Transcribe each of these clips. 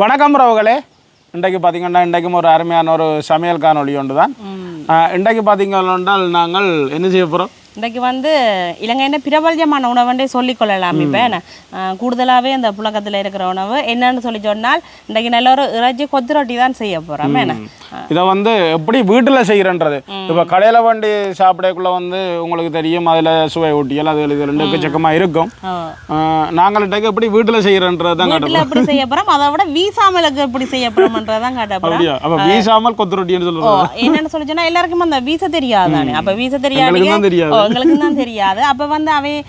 வணக்கம் ரவுகளே. இன்றைக்கு பார்த்தீங்கன்னா இன்றைக்கும் ஒரு அருமையான ஒரு சமையல் காணொளி ஒன்று தான் இன்றைக்கு பார்த்தீங்கன்னா நாங்கள் என்ன செய்ய போகிறோம் இன்றைக்கு வந்து இலங்கையின் பிரபல்யமான உணவுன்றே சொல்லிக்கொள்ளலாம் இப்போ கூடுதலாகவே அந்த புழக்கத்தில் இருக்கிற உணவு என்னன்னு சொல்லி சொன்னால் இன்றைக்கு நல்ல ஒரு இறைச்சி கொத்து ரொட்டி தான் செய்ய போகிறோம் என்ன? இதை வந்து எப்படி வீட்டில் செய்கிறன்றது இப்போ கடையில் வண்டி சாப்பிடக்குள்ள வந்து உங்களுக்கு தெரியும் அதில் சுவை ஊட்டியல் அது இது ரெண்டு எக்கச்சக்கமாக இருக்கும். ஆ. ஆஹ் நாங்கள் இன்றைக்கு எப்படி வீட்டில் செய்கிறன்றது தான் வீட்டில் எப்படி செய்ய போகிறோம் அதை விட வீசாமலுக்கு எப்படி செய்ய போகிறோம்ன்றதை தான் காட்ட போகிறோம் அப்போ வீசாமல் கொத்து ரொட்டின்னு ஓ சொல்லுறது என்னன்னு சொல்லி சொன்னா எல்லாருக்கும் அந்த வீச தெரியாதானே? அப்ப வீச தெரியாது. தெரியாது. எங்களுக்கு தான் தெரியாது. அப்ப வந்து அவை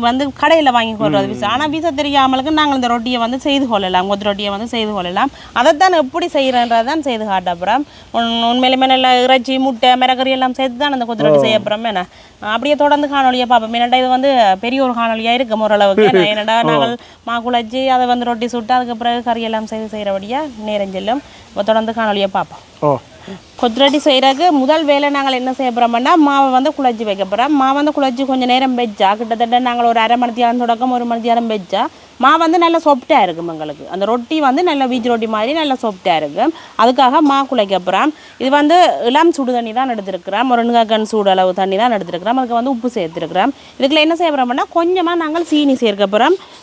வந்து கடையில வாங்கி கொள்றது வீச ஆனா வீச தெரியாமலுக்கு நாங்கள் இந்த ரொட்டியை வந்து செய்து கொள்ளலாம். கொத்து ரொட்டியை வந்து செய்து கொள்ளலாம். அதைத்தான் எப்படி செய்யறன்றதான் செய்து காட்ட போறோம். உண்- உண்மையிலுமே நல்ல இறைச்சி முட்டை மிளகறி எல்லாம் சேர்த்து தான் அந்த கொத்து ரொட்டி செய்ய போறோம். என்ன? அப்படியே தொடர்ந்து காணொலியை பார்ப்போம். என்னடா இது வந்து பெரிய ஒரு காணொலியா இருக்கும் ஓரளவுக்கு. என்னடா நாங்கள் மா குழச்சி அதை வந்து ரொட்டி சுட்டு அதுக்கு பிறகு கறி எல்லாம் செய்து செய்கிறபடியா நேரம் செல்லும். தொடர்ந்து காணொலியை பார்ப்போம். ஓ. கொத்துரட்டி செய்கிறதுக்கு முதல் வேலை நாங்கள் என்ன செய்ய போகிறோம்னா மாவை வந்து குழஞ்சி வைக்க போகிறோம் மாவை வந்து குழஞ்சி கொஞ்சம் நேரம் வச்சா கிட்டத்தட்ட நாங்கள் ஒரு அரை மணி நேரம் தொடக்கம் ஒரு மணி நேரம் வச்சா மாவு வந்து நல்லா சொப்டாக இருக்கும் எங்களுக்கு. அந்த ரொட்டி வந்து நல்ல வீச்சு ரொட்டி மாதிரி நல்லா சொப்டாக இருக்கும். அதுக்காக மா குழைக்க இது வந்து இளம் சுடு தண்ணி தான் எடுத்துருக்கிறோம். ஒரு கன் சூடு அளவு தண்ணி தான் எடுத்துருக்கிறோம். அதுக்கு வந்து உப்பு சேர்த்துருக்கிறோம். இதுக்குள்ள என்ன செய்ய போகிறோம்னா கொஞ்சமாக நாங்கள் சீனி சேர்க்க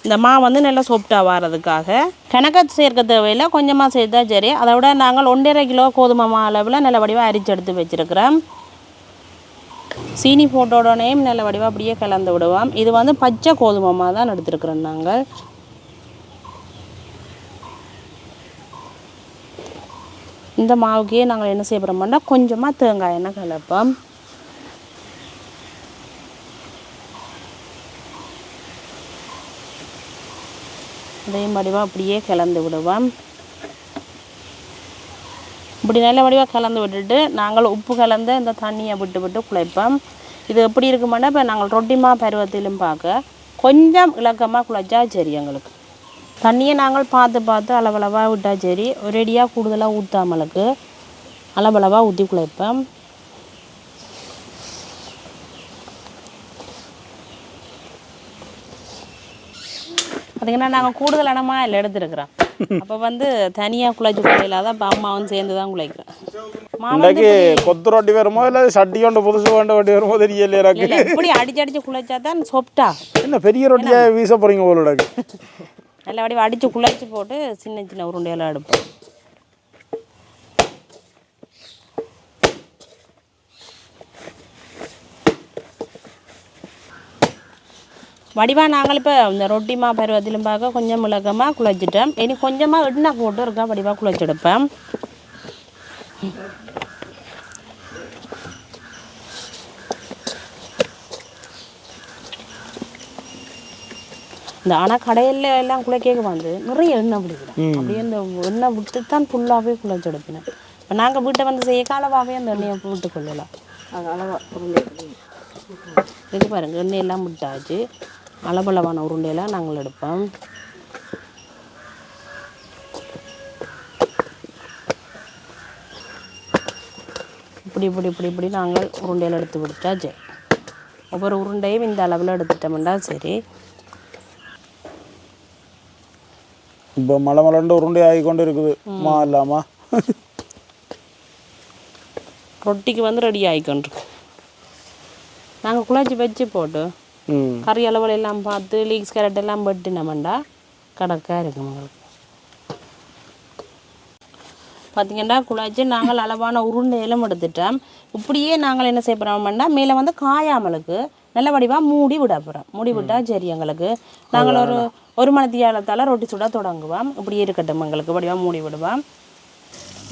இந்த மா வந்து நல்லா சொப்டாக வர்றதுக்காக கணக்க சேர்க்க தேவையில் கொஞ்சமாக சேர்த்தா சரி. அதை விட நாங்கள் ஒன்றரை கிலோ கோதுமை மா அளவில் நல்ல வடிவாக அரிச்சு எடுத்து வச்சுருக்கிறோம். சீனி போட்டோடனேயும் நல்ல வடிவாக அப்படியே கலந்து விடுவோம். இது வந்து பச்சை கோதுமை மா தான் எடுத்துருக்குறோம் நாங்கள். இந்த மாவுக்கே நாங்கள் என்ன செய்ய போகிறோம்னா கொஞ்சமாக தேங்காய் எண்ணெய் கலப்போம். அதே வடிவாக அப்படியே கலந்து விடுவோம். இப்படி நல்ல வடிவாக கலந்து விட்டுட்டு நாங்கள் உப்பு கலந்த இந்த தண்ணியை விட்டு விட்டு குழைப்போம். இது எப்படி இருக்குமானா இப்போ நாங்கள் ரொட்டிமா பருவத்திலும் பார்க்க கொஞ்சம் இலக்கமாக குழைச்சா சரி எங்களுக்கு. தண்ணியை நாங்கள் பார்த்து பார்த்து அளவளவாக விட்டால் சரி ஒரேடியாக கூடுதலாக ஊற்றாமலுக்கு அளவளவாக ஊற்றி குழைப்போம். பார்த்தீங்கன்னா நாங்கள் கூடுதல் இடமா இல்லை எடுத்துருக்குறோம். அப்போ வந்து தனியாக குழைச்சி குழையில தான் இப்போ அம்மாவும் சேர்ந்து தான் வந்து இன்றைக்கு கொத்து ரொட்டி வருமோ இல்லை சட்டி கொண்டு புதுசு கொண்டு வண்டி வருமோ தெரியல எனக்கு இப்படி அடிச்சு அடிச்சு குழைச்சா தான் சொப்டா என்ன பெரிய ரொட்டியை வீச போகிறீங்க உங்களோட நல்ல வடிவம் அடித்து குழைச்சி போட்டு சின்ன சின்ன உருண்டையெல்லாம் எடுப்போம். வடிவா நாங்கள் இப்போ இந்த ரொட்டி மா பருவத்திலும் பார்க்க கொஞ்சம் மிளகமாக குழைச்சிட்டோம். இனி கொஞ்சமாக எண்ணெய் போட்டு இருக்கா வடிவாக குழைச்செடுப்பேன் இந்த ஆனால் கடையில் எல்லாம் குழைக்க வந்து நிறைய எண்ணெய் பிடிக்கிறேன் அப்படியே இந்த எண்ணெய் விட்டு தான் ஃபுல்லாகவே குழைச்செடுப்பேன் இப்போ நாங்கள் வீட்டை வந்து செய்ய காலவாகவே அந்த எண்ணெயை போட்டு கொள்ளலாம் இது பாருங்க எண்ணெய் எல்லாம் விட்டாச்சு. அளவளவான உருண்டையெல்லாம் நாங்கள் எடுப்போம். இப்படி இப்படி இப்படி இப்படி நாங்கள் உருண்டையில் எடுத்து விட்டாச்சு ஒவ்வொரு உருண்டையும் இந்த அளவில் எடுத்துட்டோம்னா சரி. இப்போ மலை மலண்டு உருண்டை ஆகி கொண்டு இருக்குது மா இல்லாமா. ரொட்டிக்கு வந்து ரெடி ஆகிக்கொண்டிருக்கு. நாங்கள் குழச்சி வச்சு போட்டு ம் கறி அளவுல எல்லாம் பார்த்து லீக்ஸ் கேரட் எல்லாம் வெட்டினோம்டா கடக்காக இருக்கும் உங்களுக்கு பார்த்தீங்கன்னா குழச்சி நாங்கள் அளவான உருண்டையெல்லாம் எடுத்துட்டோம் இப்படியே நாங்கள் என்ன செய்ய போகிறோம்னா மேலே வந்து காயாமலுக்கு நல்ல வடிவாக மூடி விட போகிறோம் மூடி விட்டால் சரி எங்களுக்கு நாங்கள் ஒரு ஒரு மணி தியாலத்தால் ரொட்டி சுட தொடங்குவோம் இப்படியே இருக்கட்டும் எங்களுக்கு வடிவாக மூடி விடுவோம்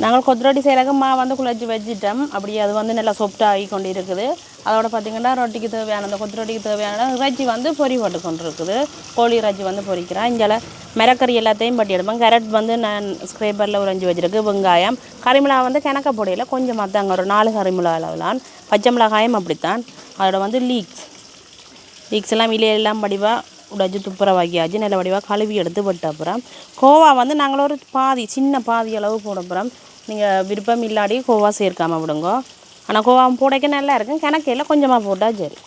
நாங்கள் கொத்தரொட்டி செய்கிறக்கு மா வந்து குழச்சி வச்சிட்டோம். அப்படியே அது வந்து நல்லா சொப்டாக ஆகி கொண்டு இருக்குது அதோட பார்த்திங்கன்னா ரொட்டிக்கு தேவையான அந்த கொத்துரொட்டிக்கு தேவையான இறைச்சி வந்து பொரி போட்டு கொண்டு இருக்குது கோழி இறைச்சி வந்து பொரிக்கிறேன் இங்கே மிரக்கறி எல்லாத்தையும் பட்டி எடுப்பேன் கேரட் வந்து நான் ஸ்க்ரேப்பரில் உறைஞ்சி வச்சுருக்கு. வெங்காயம் கறிமிளகா வந்து கிணக்க பொடியில் கொஞ்சம் மாத்தாங்க ஒரு நாலு கறிமிளகா அளவுலான் பச்சை மிளகாயும் அப்படித்தான். அதோட வந்து லீக்ஸ் லீக்ஸ் எல்லாம் இலையெல்லாம் வடிவாக உடைச்சி துப்புரவாக்கியாச்சு. நல்ல வடிவாக கழுவி எடுத்து விட்ட அப்புறம் கோவா வந்து நாங்கள் ஒரு பாதி சின்ன பாதி அளவு போட போகிறோம் நீங்கள் விருப்பம் இல்லாடி கோவா சேர்க்காம விடுங்க. ஆனால் கோவா போடைக்க நல்லா இருக்கும். கிணக்கையில் கொஞ்சமாக போட்டால் சரி.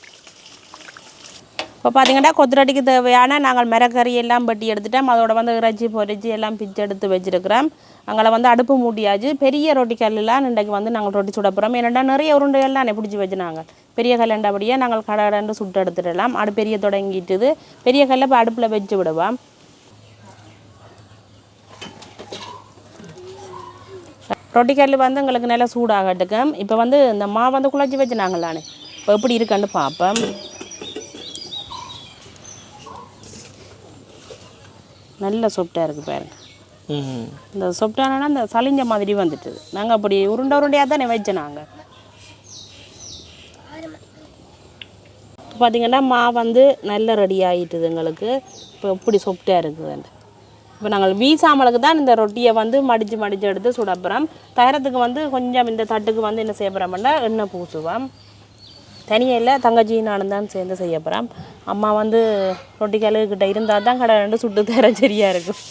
இப்போ பார்த்தீங்கன்னா கொத்துரட்டிக்கு தேவையான நாங்கள் மிரக்கறி எல்லாம் வெட்டி எடுத்துட்டோம். அதோட வந்து இறைச்சி பொறிச்சி எல்லாம் பிச்சு எடுத்து வச்சுருக்கிறோம். அங்கே வந்து அடுப்பு மூட்டியாச்சு. பெரிய ரொட்டி கல்லுலாம் இன்றைக்கு வந்து நாங்கள் ரொட்டி சுட போகிறோம் ஏன்னா நிறைய உருண்டைகள்லாம் பிடிச்சி வச்சுனாங்க பெரிய கல்லண்டபடியே நாங்கள் கடை சுட்டு எடுத்துடலாம். அடுப்பு பெரிய தொடங்கிட்டுது. பெரிய கல்லை இப்போ அடுப்பில் வச்சு விடுவோம். ரொட்டி கல் வந்து எங்களுக்கு நல்லா சூடாகட்டுக்கும் இப்போ வந்து இந்த மாவு வந்து குழச்சி வச்சுனாங்களானே. இப்போ எப்படி இருக்குன்னு பார்ப்போம். நல்ல சொப்டாக இருக்குது பாருங்க. ம் இந்த சொப்டானா இந்த சளிஞ்ச மாதிரி வந்துட்டுது நாங்கள் அப்படி உருண்டை உருண்டையாக தானே வச்சோம் நாங்கள் பார்த்தீங்கன்னா மா வந்து நல்ல ரெடி ஆகிட்டுது எங்களுக்கு. இப்போ எப்படி சொப்டாக இருக்குதுன்ட்டு. இப்போ நாங்கள் வீசாமலுக்கு தான் இந்த ரொட்டியை வந்து மடித்து மடித்து எடுத்து சுடப்புறோம் தயாரத்துக்கு வந்து கொஞ்சம் இந்த தட்டுக்கு வந்து என்ன செய்ய போகிறோம்னா எண்ணெய் பூசுவோம். தனியாக இல்லை தங்கச்சி நானும் தான் சேர்ந்து செய்ய போகிறோம் அம்மா வந்து ரொட்டி கிட்ட இருந்தால் தான் கடை ரெண்டு சுட்டு தர சரியாக இருக்கும்.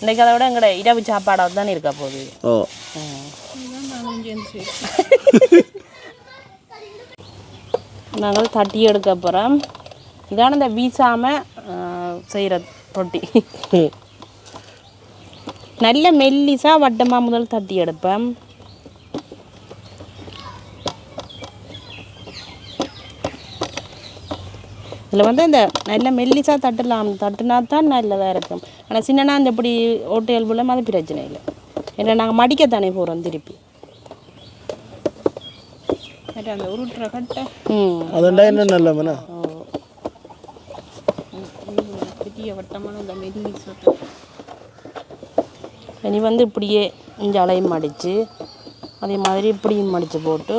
இன்றைக்கு அதை விட எங்களோட இரவு சாப்பாடாக தான் இருக்க போகுது. ஓ. நாங்கள் தட்டி எடுக்க போகிறோம் இதான இந்த வீசாமல் செய்கிற தொட்டி. நல்ல மெல்லிசா வட்டமாக முதல் தட்டி எடுப்பேன். இதில் வந்து இந்த நல்ல மெல்லிசா தட்டலாம். தட்டுனா தான் நல்லதாக இருக்கும். ஆனால் சின்னனா இந்த இப்படி ஓட்டு போல அது பிரச்சனை இல்லை. ஏன்னா நாங்கள் மடிக்கத்தானே போகிறோம் திருப்பி. அந்த உருட்டுற கட்டை. ம். அதுண்டா என்ன நல்ல மனா? பெரிய வட்டமான மெல்லி சொட்டை இனி வந்து இப்படியே இஞ்சி அலையும் மடித்து அதே மாதிரி இப்படியும் மடித்து போட்டு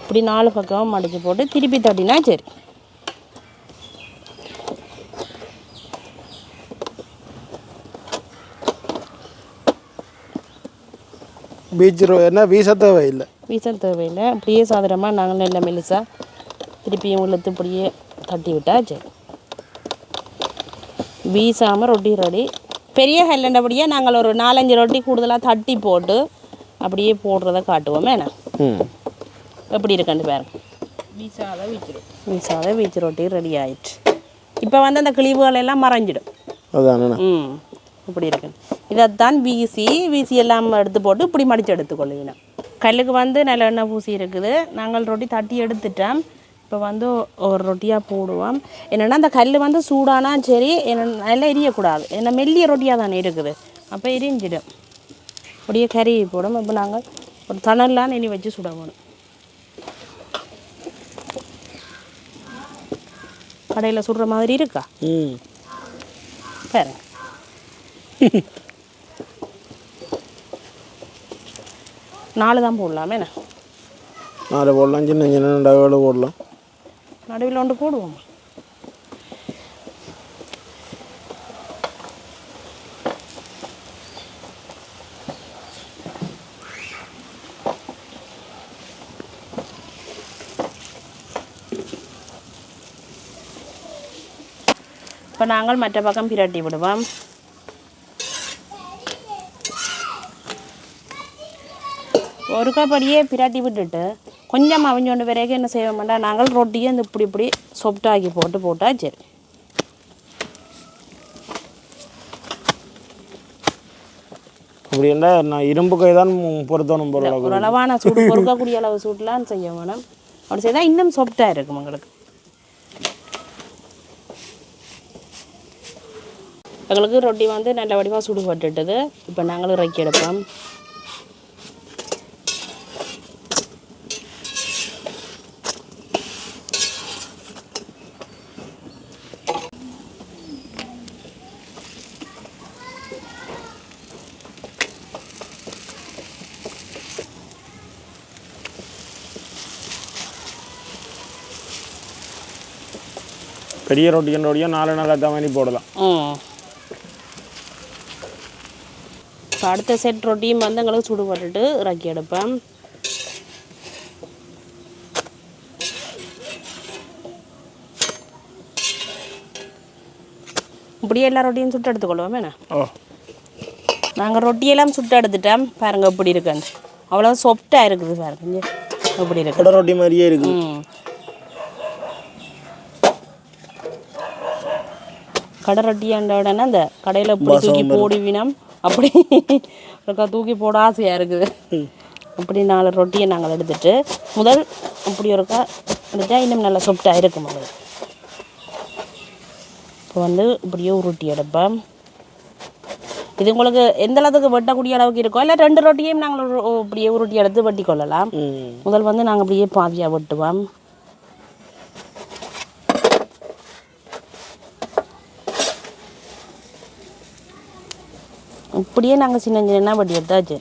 இப்படி நாலு பக்கம் மடித்து போட்டு திருப்பி தட்டினா சரி. பீச் என்ன? வீச தேவை இல்லை. வீசல் தேவையில்லை. அப்படியே சாதாரணமாக நாங்கள் நல்ல மெலிசா திருப்பியும் இழுத்து இப்படியே தட்டி விட்டா சரி. வீசாமல் ரொட்டி ரெடி பெரிய ஹெல்லண்டபடியே நாங்கள் ஒரு நாலஞ்சு ரொட்டி கூடுதலாக தட்டி போட்டு அப்படியே போடுறத காட்டுவோம் என்ன ம். எப்படி இருக்குன்னு பாருங்க. வீசாத வீச்சிரும் வீசாத வீச்சு ரொட்டி ரெடி ஆயிடுச்சு. இப்போ வந்து அந்த கிழிவுகள் எல்லாம் மறைஞ்சிடும். ம். இப்படி இருக்கு. இதைத்தான் வீசி வீசி எல்லாம் எடுத்து போட்டு இப்படி மடித்து எடுத்துக்கொள்ளுவினோம் கல்லுக்கு வந்து நல்ல எண்ணெய் பூசி இருக்குது. நாங்கள் ரொட்டி தட்டி எடுத்துட்டோம். இப்போ வந்து ஒரு ரொட்டியாக போடுவோம். என்னென்னா அந்த கல் வந்து சூடானா சரி என்ன நல்லா எரியக்கூடாது. ஏன்னா மெல்லிய ரொட்டியாக தானே இருக்குது. அப்போ எரிஞ்சிடும். அப்படியே கறி போடும். இப்போ நாங்கள் ஒரு தணல்லாம் நெனி வச்சு சுட வேணும் கடையில் சுடுற மாதிரி இருக்கா? ம். பாருங்க. நாலு தான் போடலாமே என்ன நாலு போடலாம் சின்ன சின்ன டவேலு போடலாம் நடுவில் ஒன்று போடுவோம் இப்போ நாங்கள் மற்ற பக்கம் பிரட்டி விடுவோம் ஒரு கப்படியே பிரட்டி விட்டுட்டு கொஞ்சம் அவிஞ்சோண்டு பிறகு என்ன செய்வோம்டா நாங்கள் ரொட்டியை இந்த இப்படி இப்படி சொப்டாக்கி போட்டு போட்டால் சரி. அப்படின்னா நான் இரும்பு கை தான் பொருத்தணும் ஒரு அளவான சூடு பொறுக்கக்கூடிய அளவு சூட்லாம் செய்ய வேணும். அப்படி செய்தால் இன்னும் சொப்டாக இருக்கும் உங்களுக்கு எங்களுக்கு ரொட்டி வந்து நல்ல வடிவாக சுடு பட்டுட்டுது. இப்போ நாங்களும் இறக்கி எடுப்போம். பெரிய ரொட்டிக்கு ரொட்டியும் நாலு நாள் ஏற்ற மாதிரி போடலாம். அடுத்த செட் ரொட்டியும் வந்து எங்களுக்கு சுடு போட்டுட்டு இறக்கி எடுப்பேன். இப்படியே எல்லா ரொட்டியும் சுட்டு எடுத்துக்கொள்வோம் என்ன? நாங்கள் ரொட்டியெல்லாம் சுட்டு எடுத்துட்டோம் பாருங்க எப்படி இருக்குன்னு. அவ்வளோ சொப்டாக இருக்குது பாருங்க இங்க. எப்படி இருக்கு? ரொட்டி மாதிரியே இருக்குது. கடை ரொட்டியாண்ட உடனே அந்த கடையில் இப்படி தூக்கி போடுவினம் அப்படி ஒருக்கா தூக்கி போட ஆசையாக இருக்குது. அப்படி நாலு ரொட்டியை நாங்கள் எடுத்துட்டு முதல் அப்படி ஒருக்கா எடுத்தா இன்னும் நல்லா சொப்டாக இருக்கும் முதல் இப்போ வந்து இப்படியே உருட்டி எடுப்பேன். இது உங்களுக்கு எந்த அளவுக்கு வெட்டக்கூடிய அளவுக்கு இருக்கோ இல்லை ரெண்டு ரொட்டியையும் நாங்கள் இப்படியே உருட்டி எடுத்து வெட்டி கொள்ளலாம் முதல் வந்து நாங்கள் அப்படியே பாதியாக வெட்டுவோம். இப்படியே நாங்கள் சின்ன சின்ன வெட்டி எடுத்தாச்சு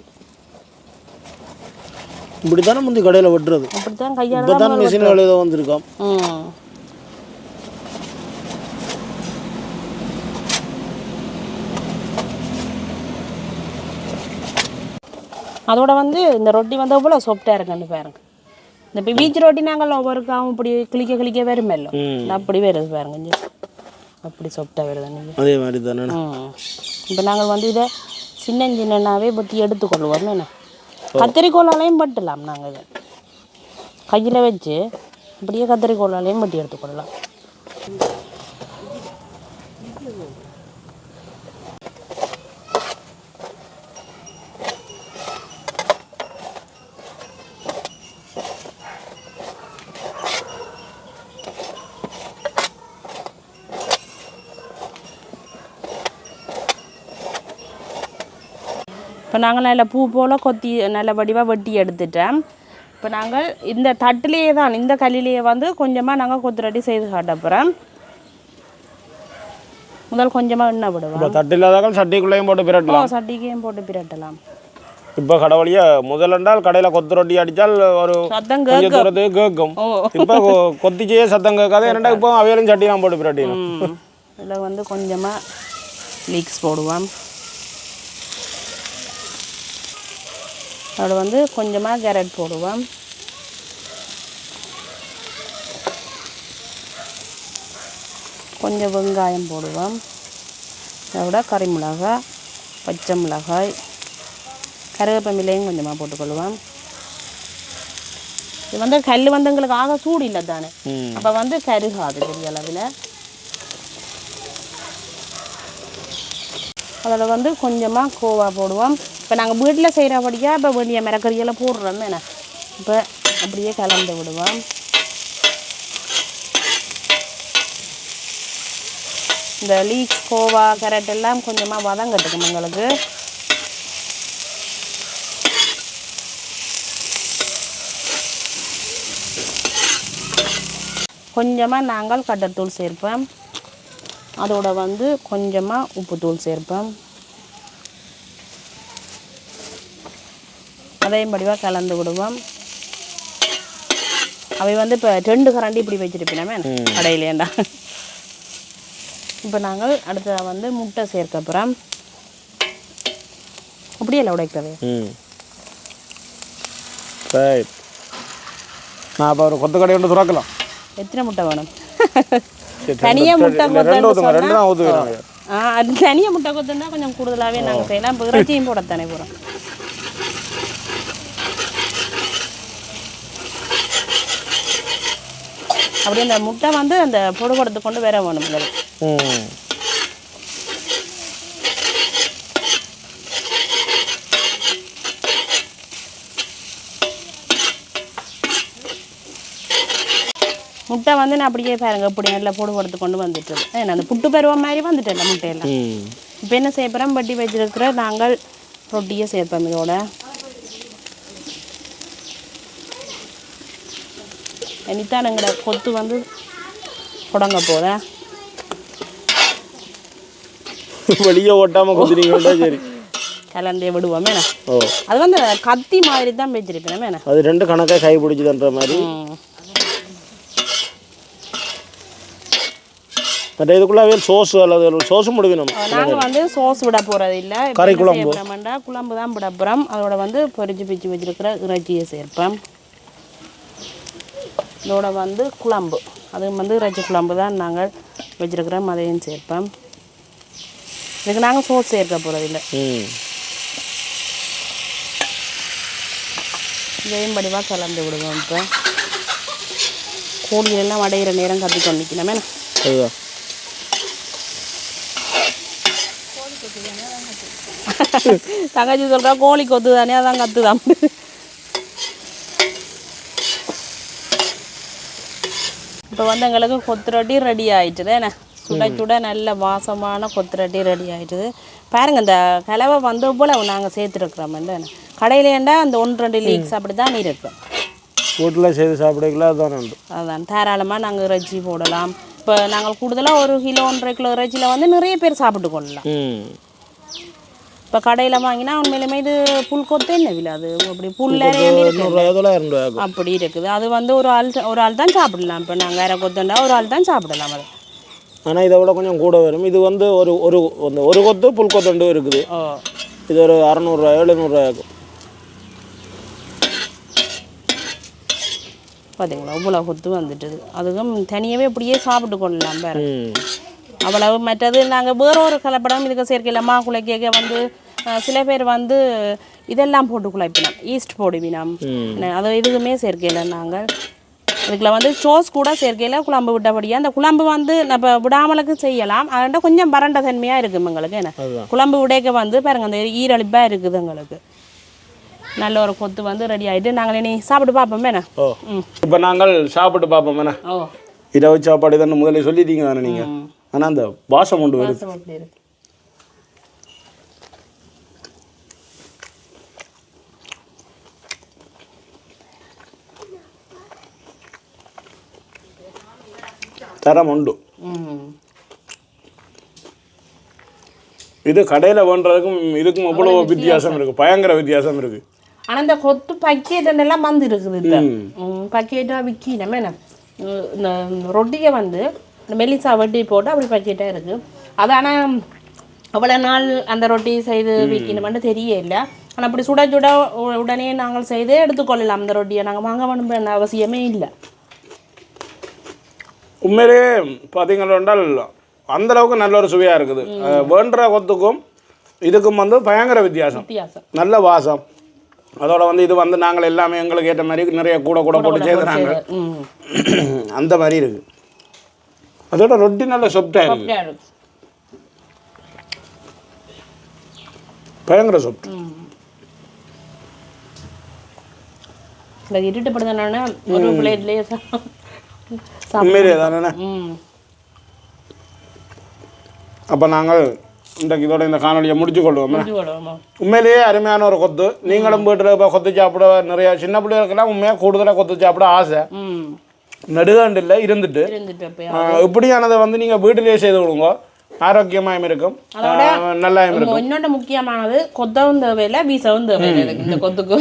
இப்படி தானே முந்தி கடையில் வெட்டுறது? அப்படித்தான் கையால் இப்போ தான் மிஷின் ஏதோ வந்திருக்கோம். ம். அதோட வந்து இந்த ரொட்டி வந்து எவ்வளோ சாஃப்டாக இருக்குன்னு பாருங்க. இந்த இப்போ பீச் ரொட்டி நாங்கள் ஒவ்வொருக்காவும் இப்படி கிளிக்க கிளிக்க வருமല്ലോ ம். இந்த அப்படி வருது பாருங்க. அப்படி வருது நீங்கள் அதே மாதிரி தானே. இப்போ நாங்கள் வந்து இதை சின்ன சின்னனாவே பட்டி எடுத்துக்கொள்வோம் என்ன? கத்திரிக்கோலாலையும் பட்டலாம் நாங்கள் இதை. கையில் வச்சு அப்படியே கத்திரிக்கோலாலையும் பட்டி எடுத்துக்கொள்ளலாம். இப்போ நாங்கள் நல்ல பூ போல் கொத்தி நல்ல வடிவாக வெட்டி எடுத்துட்டோம் இப்போ நாங்கள் இந்த தட்டிலேயே தான் இந்த கல்லிலேயே வந்து கொஞ்சமாக நாங்கள் கொத்துரட்டி செய்து காட்ட போகிறோம் முதல் கொஞ்சமாக எண்ணெய் விடுவோம். தட்டு இல்லாதாக்கள் சட்டிக்குள்ளேயும் போட்டு பிரட்டலாம். சட்டிக்கையும் போட்டு பிரட்டலாம். இப்போ கடை வழியா முதலென்றால் கடையில் கொத்து ரொட்டி அடித்தால் ஒரு கொஞ்சம் தூரத்துக்கு கேட்கும். இப்போ கொத்திச்சே சத்தம் கேட்காது. என்னடா இப்போ அவையிலும் சட்டிலாம் போட்டு பிரட்டிடும் இதில் வந்து கொஞ்சமாக லீக்ஸ் போடுவோம். அதோட வந்து கொஞ்சமாக கேரட் போடுவோம் கொஞ்சம் வெங்காயம் போடுவோம் அதோட கறி மிளகாய் பச்சை மிளகாய் கருவேப்பமிலையும் கொஞ்சமாக போட்டுக்கொள்வோம் இது வந்து கல் வந்து எங்களுக்கு ஆக சூடு இல்லை தானே அப்போ வந்து கருகாது பெரிய அளவில். அதில் வந்து கொஞ்சமாக கோவா போடுவோம். இப்போ நாங்கள் வீட்டில் செய்கிறபடியாக இப்போ வேண்டிய மிளகறியெல்லாம் போடுறோம் என்ன? இப்போ அப்படியே கலந்து விடுவோம். இந்த லீக் கோவா கேரட் எல்லாம் கொஞ்சமாக வதங்கட்டுக்கும் எங்களுக்கு. கொஞ்சமாக நாங்கள் கடற்தூள் சேர்ப்போம். அதோட வந்து கொஞ்சமாக உப்புத்தூள் சேர்ப்போம் அதையும் படிவாக கலந்து விடுவோம். அவை வந்து இப்போ ரெண்டு கரண்டி இப்படி வச்சுருப்பினாமே கடையிலேண்டா இப்போ நாங்கள் அடுத்ததாக வந்து முட்டை சேர்க்க போகிறோம் அப்படியே இல்லை ரைட் நான் அப்போ ஒரு கொத்து கடை ஒன்று துறக்கலாம். எத்தனை முட்டை வேணும்? சரி, தனியா ரெண்டு- முட்டை கொத்தன்னு ஊற்றுங்க ரெண்டு சொன்னா- தான் ஊற்றுக்கிறாங்க ஆ அது தனியாக முட்டை கொத்துனா கொஞ்சம் கூடுதலாகவே நாங்கள் செய்யலாம். இப்போ இறைச்சியும் போடத்தானே போகிறோம் அப்படி அந்த முட்டை வந்து அந்த பொடுபடுத்து கொண்டு வேற வேணும் முட்டை வந்து நான் அப்படியே பாருங்க இப்படி நல்லா பொடுபடுத்து கொண்டு வந்துட்டு ஏன்னா அந்த புட்டு பருவம் மாதிரி வந்துட்டேன் முட்டையெல்லாம். இப்போ என்ன செய்யப்படுறோம் வட்டி வச்சிருக்கிற நாங்கள் ரொட்டியை சேர்ப்போம் இதோட. இனித்தான் எங்களோட கொத்து வந்து தொடங்க போதேன் வெளியே ஓட்டாமல் கொத்துனீங்கன்னா சரி. கலந்தே விடுவோம் அது வந்து கத்தி மாதிரி தான் வச்சிருப்பேன் அது ரெண்டு கணக்காக கை பிடிச்சதுன்ற மாதிரி. மற்ற இதுக்குள்ளாவே சோஸ் அல்லது சோஸும் முடிக்கணும் நாங்க வந்து சோஸ் விட போறது இல்ல. கறி குழம்பு. போறோம்னா, குழம்பு தான் விட போறோம். அதோட வந்து பொரிச்சு பிச்சு வச்சிருக்கிற இறைச்சியை சேர்ப்போம். இதோட வந்து குழம்பு. அது வந்து இறைச்சி குழம்பு தான் நாங்கள் வச்சிருக்கிறோம். அதையும் சேர்ப்போம். இதுக்கு நாங்கள் சோஸ் சேர்க்க ம். இதையும் படிவாக கலந்து விடுவோம் இப்போ. கோழி எல்லாம் வடையிற நேரம் கத்தி கொண்டிக்கணுமே அதுதான். தங்கச்சி சொல்கிறா கோழி கொத்து தானே அதான் கத்துதான் இப்போ வந்து எங்களுக்கு கொத்து ரொட்டி ரெடி ஆயிட்டுது என்ன? சுட சுட நல்ல வாசமான கொத்து ரொட்டி ரெடி ஆயிட்டுது. பாருங்க இந்த கலவை வந்து போல் நாங்கள் சேர்த்துருக்குறோம் என்ன? கடையிலேண்டா அந்த ஒன்று ரெண்டு லீக்ஸ் அப்படி தான் இருக்கும் வீட்டில் செய்து சாப்பிடக்கலாம் அதுதான் உண்டு. அதான் தாராளமாக நாங்கள் இறைச்சி போடலாம். இப்போ நாங்கள் கூடுதலாக ஒரு கிலோ ஒன்றரை கிலோ இறைச்சியில் வந்து நிறைய பேர் சாப்பிட்டு கொள்ளலாம் இப்போ கடையில் வாங்கினா உண்மையிலுமே இது புல் கொத்து என்ன விலை அது? அப்படி ஆகும். அப்படி இருக்குது. அது வந்து ஒரு ஆள் ஒரு ஆள் தான் சாப்பிடலாம். இப்போ நாங்கள் அரை கொத்துண்டா ஒரு ஆள் தான் சாப்பிடலாம் அது. ஆனால் இதை விட கொஞ்சம் கூட வரும். இது வந்து ஒரு ஒரு அந்த ஒரு கொத்து புல் கொத்தண்டு இருக்குது. இது ஒரு அறநூறுவா எழுநூறுவா ஆகும். பார்த்தீங்களா இவ்வளோ கொத்து வந்துட்டுது. அதுக்கும் தனியாகவே இப்படியே சாப்பிட்டு கொள்ளலாம் பாரு ம். அவ்வளவு மற்றது நாங்கள் வேற ஒரு கலப்படம் இதுக்கு சேர்க்கையில் மா குலைக்க வந்து சில பேர் வந்து இதெல்லாம் போட்டு குழைப்பினோம். ஈஸ்ட் போடுவினோம். அது எதுவுமே சேர்க்கையில் நாங்கள். இதுக்குள்ள வந்து சோஸ் கூட சேர்க்கையில் குழம்பு விட்டபடியாக அந்த குழம்பு வந்து நம்ம விடாமலுக்கு செய்யலாம். அதோட கொஞ்சம் வறண்ட தன்மையாக இருக்கும் எங்களுக்கு என்ன. குழம்பு விடைக்க வந்து பாருங்க அந்த ஈரழிப்பாக இருக்குது எங்களுக்கு. நல்ல ஒரு கொத்து வந்து ரெடி ஆகிட்டு நாங்கள் இனி சாப்பிட்டு பார்ப்போம் என்ன? இப்போ நாங்கள் சாப்பிட்டு பார்ப்போம் என்ன? இரவு சாப்பாடு தானே முதல்ல சொல்லிட்டீங்க தானே நீங்கள் ஆனால் அந்த வாசம் கொண்டு வருது. இருக்கு. தரம் உண்டு. இது கடையில் வேண்டுறதுக்கும் இதுக்கும் அவ்வளோ வித்தியாசம். இருக்குது பயங்கர வித்தியாசம் இருக்குது ஆனால் இந்த கொத்து பக்கெட் எல்லாம் வந்து இருக்குது பக்கெட்டாக விற்கணும் என்ன? இந்த ரொட்டியை வந்து மெல்லிசா வட்டி போட்டு அப்படி பக்கெட்டாக இருக்குது அது ஆனால் அவ்வளோ நாள் அந்த ரொட்டி செய்து விற்கணுமென்னு தெரியல ஆனால் அப்படி சுட சுட உடனே நாங்கள் செய்து எடுத்துக்கொள்ளலாம் அந்த ரொட்டியை. நாங்கள் வாங்க வேணும் அவசியமே இல்லை. உண்மையிலே பார்த்தீங்கன்னா என்றால் அந்த அளவுக்கு நல்ல ஒரு சுவையாக இருக்குது. வேண்டுற கொத்துக்கும் இதுக்கும் வந்து பயங்கர வித்தியாசம். நல்ல வாசம். அதோட வந்து இது வந்து நாங்கள் எல்லாமே எங்களுக்கு ஏற்ற மாதிரி நிறைய கூட கூட போட்டு செய்துறாங்க அந்த மாதிரி இருக்கு. அதோட ரொட்டி நல்ல சொப்டாக இருக்கு பயங்கர சொப்ட் இந்த இருட்டுப்படுதுன்னா ஒரு பிளேட்லேயே சாப்பிட்டு உண்மையிலே தானே? அப்போ நாங்கள் இன்றைக்கு இதோட இந்த காணொலியை முடிச்சு கொள்வோம். உண்மையிலேயே அருமையான ஒரு கொத்து. நீங்களும் வீட்டில் இப்போ கொத்து சாப்பிட நிறைய சின்ன பிள்ளைகளுக்கெல்லாம் உண்மையாக கூடுதலாக கொத்து சாப்பிட ஆசை. ம் நெடுகாண்டு இல்லை இருந்துட்டு இப்படியானதை வந்து நீங்கள் வீட்டிலேயே செய்து கொடுங்க. ஆரோக்கியமாயும் இருக்கும். நல்லாயும் இருக்கும். இன்னொன்று முக்கியமானது கொத்தவும் தேவையில்லை வீசவும் தேவையில்லை. இதுக்கு, இந்த கொத்துக்கு.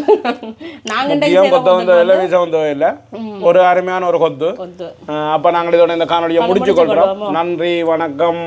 நாங்கள் இன்றைக்கு ஏன் செய்த கொத்த வந்த இல்லை வீச வந்த இல்லை ஒரு அருமையான ஒரு கொத்து. கொத்து. அப்போ நாங்கள் இதோட இந்த காணொலியை முடிச்சு கொள்கிறோம். நன்றி வணக்கம்.